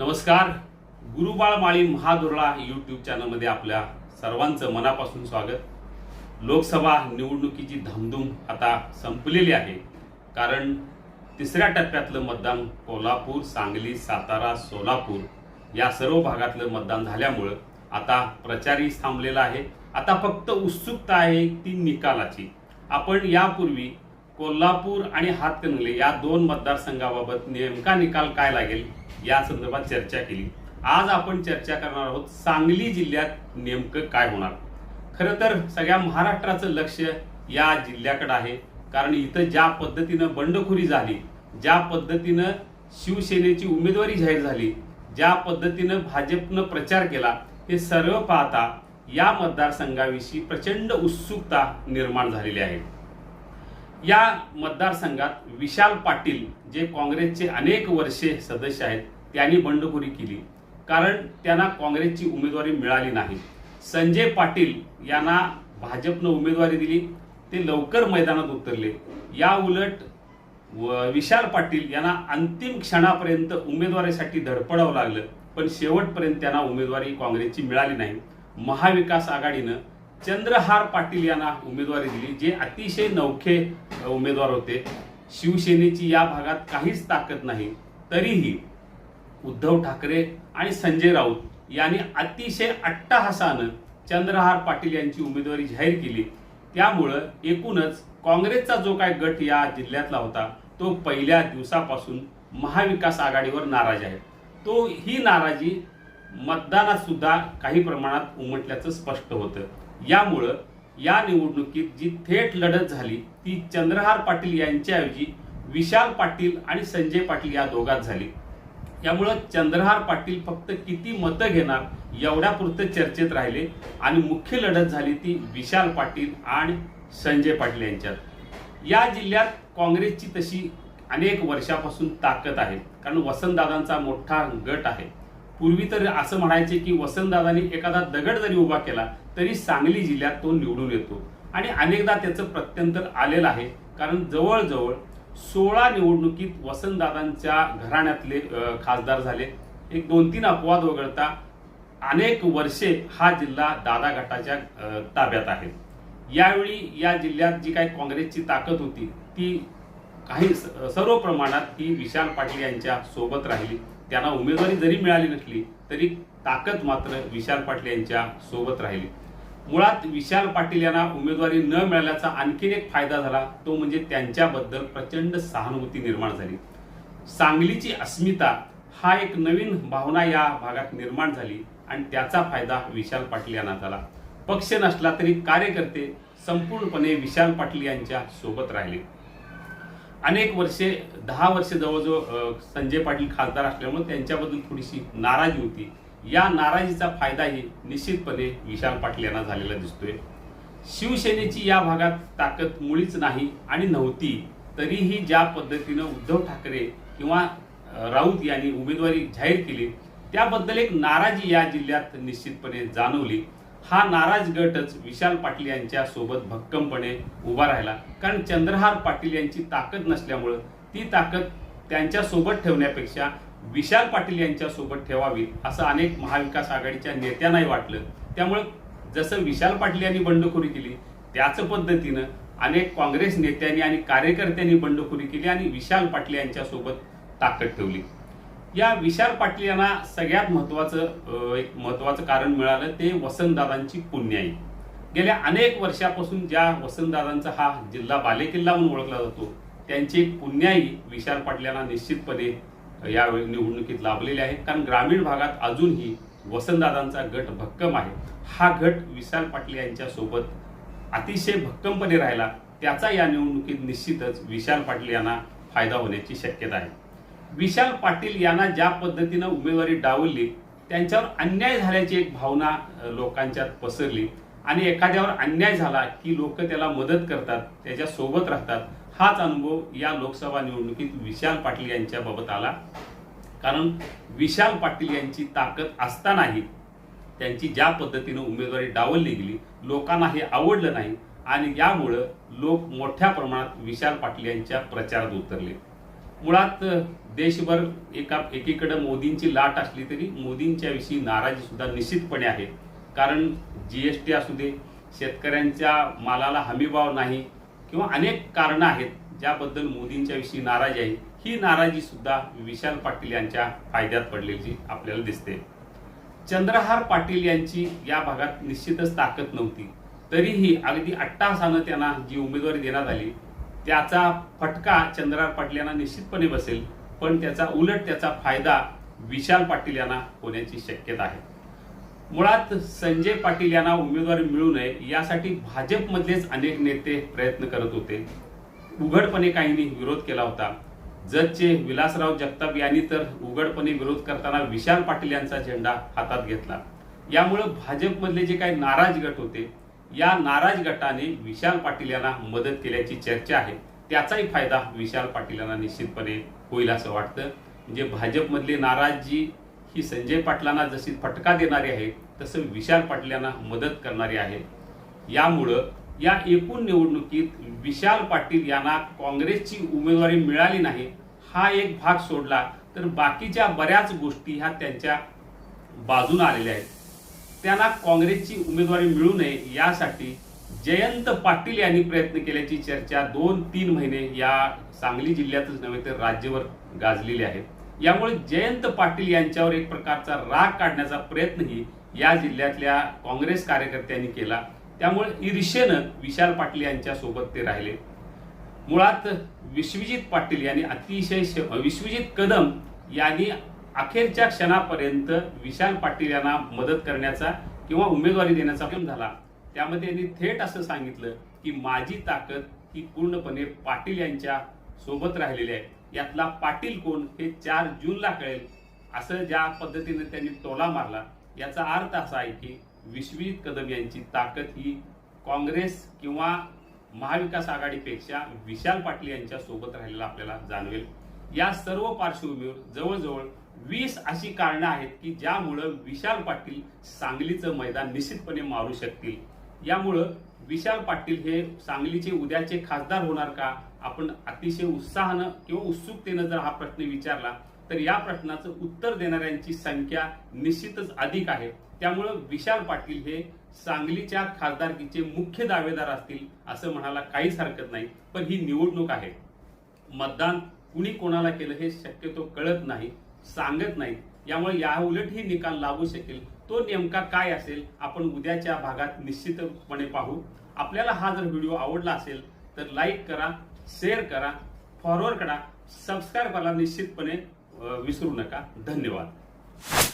नमस्कार. गुरुबाळ माळी महादुरळा यूट्यूब चॅनलमध्ये आपल्या सर्वांचं मनापासून स्वागत. लोकसभा निवडणुकीची धामधूम आता संपलेली आहे. कारण तिसऱ्या टप्प्यातलं मतदान कोल्हापूर सांगली सातारा सोलापूर या सर्व भागातलं मतदान झाल्यामुळं आता प्रचारही थांबलेला आहे. आता फक्त उत्सुकता आहे ती निकालाची. आपण यापूर्वी कोल्हापूर आणि हातकणंगले या दोन मतदारसंघाबाबत नेमका निकाल काय लागेल? या संदर्भात चर्चा केली. आज आपण चर्चा करणार आहोत सांगली जिल्ह्यात नेमकं काय होणार. खरं तर सगळ्या महाराष्ट्राचं लक्ष या जिल्ह्याकडे आहे. कारण इथं ज्या पद्धतीनं बंडखोरी झाली ज्या पद्धतीनं शिवसेनेची उमेदवारी जाहीर झाली ज्या पद्धतीनं भाजपनं प्रचार केला हे सर्व पाहता या मतदारसंघाविषयी प्रचंड उत्सुकता निर्माण झालेली आहे. या मतदारसंघात विशाल पाटील जे काँग्रेसचे अनेक वर्षे सदस्य आहेत त्यांनी बंडखोरी केली. कारण त्यांना काँग्रेसची उमेदवारी मिळाली नाही. संजय पाटील यांना भाजपनं उमेदवारी दिली. ते लवकर मैदानात उतरले. या उलट व- विशाल पाटील यांना अंतिम क्षणापर्यंत उमेदवारीसाठी धडपडावं लागलं. पण शेवटपर्यंत त्यांना उमेदवारी काँग्रेसची मिळाली नाही. महाविकास आघाडीनं चंद्रहार पाटील यांना उमेदवारी दिली जे अतिशय नौखे उमेदवार होते. शिवसेनेची या भागात काहीच ताकद नाही. तरीही उद्धव ठाकरे आणि संजय राऊत यांनी अतिशय अट्टहासानं चंद्रहार पाटील यांची उमेदवारी जाहीर केली. त्यामुळं एकूणच काँग्रेसचा जो काय गट या जिल्ह्यातला होता तो पहिल्या दिवसापासून महाविकास आघाडीवर नाराज आहे. तो ही नाराजी मतदानात सुद्धा काही प्रमाणात उमटल्याचं स्पष्ट होतं. यामुळं या निवडणुकीत जी थेट लढत झाली ती चंद्रहार पाटील यांच्याऐवजी विशाल पाटील आणि संजय पाटील या दोघात झाली. यामुळं चंद्रहार पाटील फक्त किती मतं घेणार एवढ्यापुरतं चर्चेत राहिले आणि मुख्य लढत झाली ती विशाल पाटील आणि संजय पाटील यांच्यात. या जिल्ह्यात काँग्रेसची तशी अनेक वर्षापासून ताकद आहे कारण वसंतदादांचा मोठा गट आहे. पूर्वी तर असं म्हणायचे की वसंतदादांनी एखादा दगड जरी उभा केला तरी सांगली जिल्ह्यात तो निवडून येतो. आणि अनेकदा त्याचं प्रत्यंतर आलेलं आहे कारण जवळजवळ सोळा निवडणुकीत वसंतदादांच्या घराण्यातले खासदार झाले. एक दोन तीन अपवाद वगळता अनेक वर्षे हा जिल्हा दादा गटाच्या ताब्यात आहे. यावेळी या जिल्ह्यात जी काही काँग्रेसची ताकद होती ती काही स- सर्व प्रमाणात ही विशाल पाटील यांच्या सोबत राहिली. त्यांना उमेदवारी जरी मिळाली नसली तरी ताकद मात्र विशाल पाटील यांच्या सोबत राहिली. मुळात विशाल पाटील यांना उमेदवारी न मिळाल्याचा आणखीन एक फायदा झाला तो म्हणजे त्यांच्याबद्दल प्रचंड सहानुभूती निर्माण झाली. सांगलीची अस्मिता हा एक नवीन भावना या भागात निर्माण झाली आणि त्याचा फायदा विशाल पाटील यांना झाला. पक्ष नसला तरी कार्यकर्ते संपूर्णपणे विशाल पाटील यांच्या सोबत राहिले. अनेक वर्षे दहा वर्षे जवळजवळ संजय पाटील खासदार असल्यामुळे त्यांच्याबद्दल थोडीशी नाराजी होती. या नाराजीचा फायदाही निश्चितपणे विशाल पाटील यांना झालेला दिसतोय. शिवसेनेची या भागात ताकद मुळीच नाही आणि नव्हती. तरीही ज्या पद्धतीनं उद्धव ठाकरे किंवा राऊत यांनी उमेदवारी जाहीर केली त्याबद्दल एक नाराजी या जिल्ह्यात निश्चितपणे जाणवली. हा नाराज गटच विशाल पाटील यांच्या सोबत भक्कमपणे उभा राहिला. कारण चंद्रहार पाटील यांची ताकद नसल्यामुळं ती ताकद त्यांच्यासोबत ठेवण्यापेक्षा विशाल पाटील यांच्या सोबत ठेवावी असं अनेक महाविकास आघाडीच्या नेत्यांनाही वाटलं. त्यामुळं जसं विशाल पाटील यांनी बंडखोरी केली त्याच पद्धतीनं अनेक काँग्रेस नेत्यांनी आणि कार्यकर्त्यांनी बंडखोरी केली आणि विशाल पाटील यांच्या सोबत ताकद ठेवली. या विशाल पाटील यांना सगळ्यात महत्वाचं एक महत्वाचं कारण मिळालं ते वसंतदादांची पुण्याई. गेल्या अनेक वर्षापासून ज्या वसंतदादांचा हा जिल्हा बालेकिल्ला म्हणून ओळखला जातो त्यांची एक पुण्याई विशाल पाटील यांना निश्चितपणे या निवडणुकीत लाभलेली आहे. कारण ग्रामीण भागात अजूनही वसंतदादांचा गट भक्कम आहे. हा गट विशाल पाटील यांच्या सोबत अतिशय भक्कमपणे राहिला. त्याचा या निवडणुकीत निश्चितच विशाल पाटील यांना फायदा होण्याची शक्यता आहे. विशाल पाटील यांना ज्या पद्धतीनं उमेदवारी डावलली त्यांच्यावर अन्याय झाल्याची एक भावना लोकांच्यात पसरली. आणि एखाद्यावर अन्याय झाला की लोक त्याला मदत करतात त्याच्या सोबत राहतात हाच अनुभव या लोकसभा निवडणुकीत विशाल पाटील यांच्या बाबत आला. कारण विशाल पाटील यांची ताकद असतानाही त्यांची ज्या पद्धतीनं उमेदवारी डावलली गेली लोकांना हे आवडलं नाही. आणि यामुळं लोक मोठ्या प्रमाणात विशाल पाटील यांच्या प्रचारात उतरले. मुळात देशभर एका एकीकडे मोदींची लाट असली तरी मोदींच्या विषयी नाराजी सुद्धा निश्चितपणे आहे. कारण जी एस टी असू दे शेतकऱ्यांच्या मालाला हमीभाव नाही किंवा अनेक कारणं आहेत ज्याबद्दल मोदींच्या विषयी नाराजी आहे ही नाराजी सुद्धा विशाल पाटील यांच्या फायद्यात पडलेली आपल्याला दिसते. चंद्रहार पाटील यांची या भागात निश्चितच ताकद नव्हती. तरीही अगदी अट्टासानं त्यांना जी उमेदवारी देण्यात आली त्याचा फटका चंद्रहार पाटील यांना निश्चितपणे बसेल पण त्याचा उलट त्याचा फायदा विशाल पाटील यांना होण्याची शक्यता आहे. मुळात संजय पाटील यांना उमेदवारी मिळू नये यासाठी भाजपमधलेच अनेक नेते प्रयत्न करत होते. उघडपणे काहींनी विरोध केला होता. जतचे विलासराव जगताप यांनी तर उघडपणे विरोध करताना विशाल पाटील यांचा झेंडा हातात घेतला. यामुळे भाजपमधले जे काही नाराज गट होते या नाराज गटाने विशाल पाटील यांना मदत केल्याची चर्चा आहे. त्याचाही फायदा विशाल पाटील यांना निश्चितपणे होईल असं वाटतं. म्हणजे भाजपमधले नाराजी ही संजय पाटलांना जशी फटका देणारी आहे तसं विशाल पाटील यांना मदत करणारी आहे. यामुळं या एकूण निवडणुकीत विशाल पाटील यांना काँग्रेसची उमेदवारी मिळाली नाही हा एक भाग सोडला तर बाकीच्या बऱ्याच गोष्टी ह्या त्यांच्या बाजून आलेल्या आहेत. त्यांना काँग्रेसची उमेदवारी मिळू नये यासाठी जयंत पाटील यांनी प्रयत्न केल्याची चर्चा दोन तीन महिने या सांगली जिल्ह्यातच नव्हे तर राज्यभर गाजलेली आहे. यामुळे जयंत पाटील यांच्यावर एक प्रकारचा राग काढण्याचा प्रयत्नही या जिल्ह्यातल्या काँग्रेस कार्यकर्त्यांनी केला. त्यामुळे ईर्षेनं विशाल पाटील यांच्यासोबत ते राहिले. मुळात विश्वजित पाटील यांनी अतिशय विश्वजित कदम यांनी अखेरच्या क्षणापर्यंत विशाल पाटील यांना मदत करण्याचा किंवा उमेदवारी देण्याचा प्रयत्न झाला. त्यामध्ये त्यांनी थेट असं सांगितलं की माझी ताकद ही पूर्णपणे पाटील यांच्या सोबत राहिलेली आहे. यातला पाटील कोण हे चार जूनला कळेल असं ज्या पद्धतीने त्यांनी टोला मारला याचा अर्थ असा आहे की विश्वजित कदम यांची ताकद ही काँग्रेस किंवा महाविकास आघाडीपेक्षा विशाल पाटील यांच्या सोबत राहिलेला आपल्याला जाणवेल. या सर्व पार्श्वभूमीवर जवळजवळ वीस अशी कारणं आहेत की ज्यामुळं विशाल पाटील सांगलीचं मैदान निश्चितपणे मारू शकतील. यामुळं विशाल पाटील हे सांगलीचे उद्याचे खासदार होणार का? आपण अतिशय उत्साहानं किंवा उत्सुकतेनं जर हा प्रश्न विचारला तर या प्रश्नाचं उत्तर देणाऱ्यांची संख्या निश्चितच अधिक आहे. त्यामुळं विशाल पाटील हे सांगलीच्या खासदारकीचे मुख्य दावेदार असतील असं म्हणायला काहीच हरकत नाही. पण ही निवडणूक आहे. मतदान कुणी कोणाला केलं हे शक्यतो कळत नाही. सांगत नाही. यामुळे या उलटही निकाल लागू शकेल. तो नेमका काय असेल आपण उद्याच्या भागात निश्चितपणे पाहू. आपल्याला हा जर व्हिडिओ आवडला असेल तर लाईक करा शेअर करा फॉरवर्ड करा सबस्क्राईब करायला निश्चितपणे विसरू नका. धन्यवाद.